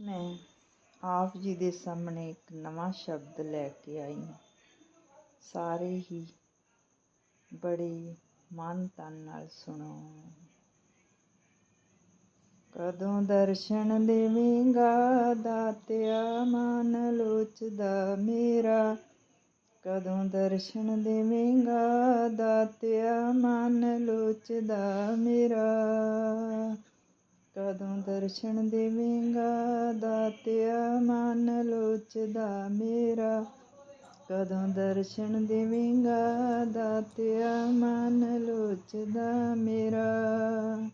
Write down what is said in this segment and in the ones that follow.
ਮੈਂ ਆਪ ਜੀ ਦੇ ਸਾਹਮਣੇ ਇੱਕ ਨਵਾਂ ਸ਼ਬਦ ਲੈ ਕੇ ਆਈ ਹਾਂ। ਸਾਰੇ ਹੀ ਬੜੇ ਮਨ ਤਨ ਨਾਲ ਸੁਣੋ। ਕਦੋਂ ਦਰਸ਼ਨ ਦੇਵੇਂਗਾ ਦਾਤਿਆ ਮਨ ਲੋਚਦਾ ਮੇਰਾ। ਕਦੋਂ ਦਰਸ਼ਨ ਦੇਵੇਂਗਾ ਦਾਤਿਆ ਮਨ ਲੋਚਦਾ ਮੇਰਾ। ਕਦੋਂ ਦਰਸ਼ਨ ਦੇਵੇਂਗਾ? ਦਾਤਿਆ ਮਨ ਲੋਚਦਾ ਮੇਰਾ। ਕਦੋਂ ਦਰਸ਼ਨ ਦੇਵੇਂਗਾ? ਦਾਤਿਆ ਮਨ ਲੋਚਦਾ ਮੇਰਾ।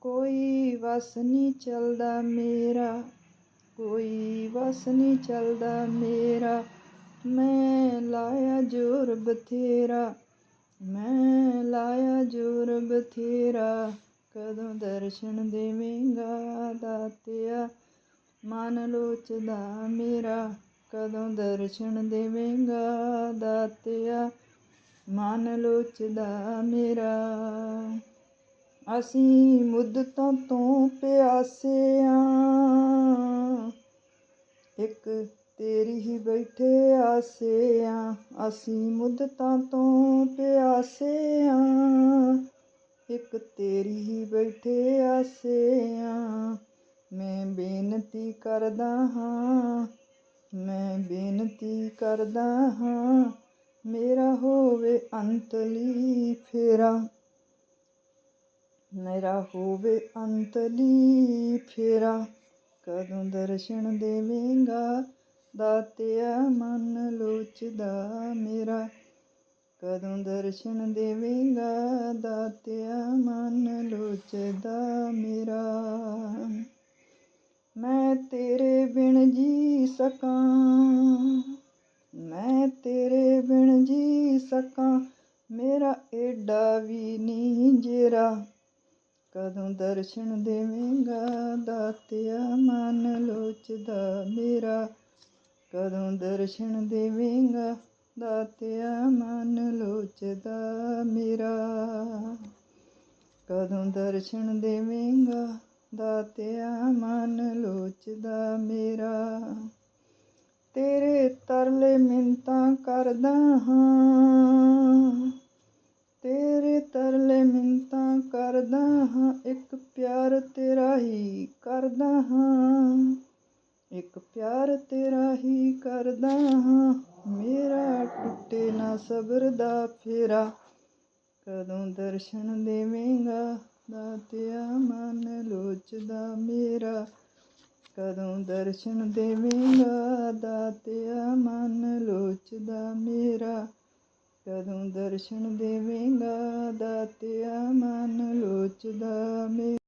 ਕੋਈ ਵਸ ਨਹੀਂ ਚੱਲਦਾ ਮੇਰਾ। ਕੋਈ ਵਸ ਨਹੀਂ ਚੱਲਦਾ ਮੇਰਾ। ਮੈਂ ਲਾਇਆ ਜੋਰ ਬਥੇਰਾ। ਮੈਂ ਲਾਇਆ ਜੋਰ ਬਥੇਰਾ। ਕਦੋਂ ਦਰਸ਼ਨ ਦੇਵੇਂਗਾ ਦਾਤਿਆ? ਮਨ ਲੋਚਦਾ ਮੇਰਾ, ਕਦੋਂ ਦਰਸ਼ਨ ਦੇਵੇਂਗਾ ਦਾਤਿਆ? ਮਨ ਲੋਚਦਾ ਮੇਰਾ। ਅਸੀਂ ਮੁੱਦਤਾਂ ਤੋਂ ਪਿਆਸੇ ਆਂ। ਇੱਕ ਤੇਰੀ ਹੀ ਬੈਠੇ ਆਸੇ ਆਂ। ਅਸੀਂ ਮੁੱਦਤਾਂ ਤੋਂ ਪਿਆਸੇ ਆਂ। ਇੱਕ ਤੇਰੀ ਹੀ ਬੈਠੇ ਆਸੇ ਮੈਂ ਬੇਨਤੀ ਕਰਦਾ ਹਾਂ, ਮੈਂ ਬੇਨਤੀ ਕਰਦਾ ਹਾਂ, ਮੇਰਾ ਹੋਵੇ ਅੰਤਲੀ ਫੇਰਾ। ਮੇਰਾ ਹੋਵੇ ਅੰਤਲੀ ਫੇਰਾ। ਕਦੋਂ ਦਰਸ਼ਨ ਦੇਵੇਂਗਾ ਦਾਤਿਆ ਮਨ ਲੋਚਦਾ ਮੇਰਾ। ਕਦੋਂ ਦਰਸ਼ਨ ਦੇਵੇਂਗਾ? ਦਾਤਿਆ ਮਨ ਲੋਚਦਾ ਮੇਰਾ। ਮੈਂ ਤੇਰੇ ਬਿਨ ਜੀ ਸਕਾਂ। ਮੈਂ ਤੇਰੇ ਬਿਨ ਜੀ ਸਕਾਂ। ਮੇਰਾ ਏਡਾ ਵੀ ਨਹੀਂ ਜੇਰਾ। ਕਦੋਂ ਦਰਸ਼ਨ ਦੇਵੇਂਗਾ? ਦਾਤਿਆ ਮਨ ਲੋਚਦਾ ਮੇਰਾ। ਕਦੋਂ ਦਰਸ਼ਨ ਦੇਵੇਂਗਾ? ਦਾਤਿਆ ਮਨ ਲੋਚਦਾ ਮੇਰਾ। ਕਦੋਂ ਦਰਸ਼ਨ ਦੇਵੇਂਗਾ? ਦਾਤਿਆ ਮਨ ਲੋਚਦਾ ਮੇਰਾ। ਤੇਰੇ ਤਰਲੇ ਮਿੰਤਾਂ ਕਰਦਾ ਹਾਂ। ਤੇਰੇ ਤਰਲੇ ਮਿੰਤਾਂ ਕਰਦਾ ਹਾਂ। ਇੱਕ ਪਿਆਰ ਤੇਰਾ ਹੀ ਕਰਦਾ ਹਾਂ। ਇੱਕ ਪਿਆਰ ਤੇਰਾ ਹੀ ਕਰਦਾ ਹਾਂ। ਟੁੱਟੇ ਨਾ ਸਬਰ ਦਾ ਫੇਰਾ, ਕਦੋਂ ਦਰਸ਼ਨ ਦੇਵੇਂਗਾ ਦਾਤਿਆ ਮਨ ਲੋਚਦਾ ਮੇਰਾ, ਕਦੋਂ ਦਰਸ਼ਨ ਦੇਵੇਂਗਾ ਦਾਤਿਆ ਮਨ ਲੋਚਦਾ ਮੇਰਾ, ਕਦੋਂ ਦਰਸ਼ਨ ਦੇਵੇਂਗਾ ਦਾਤਿਆ ਮਨ ਲੋਚਦਾ ਮੇਰਾ।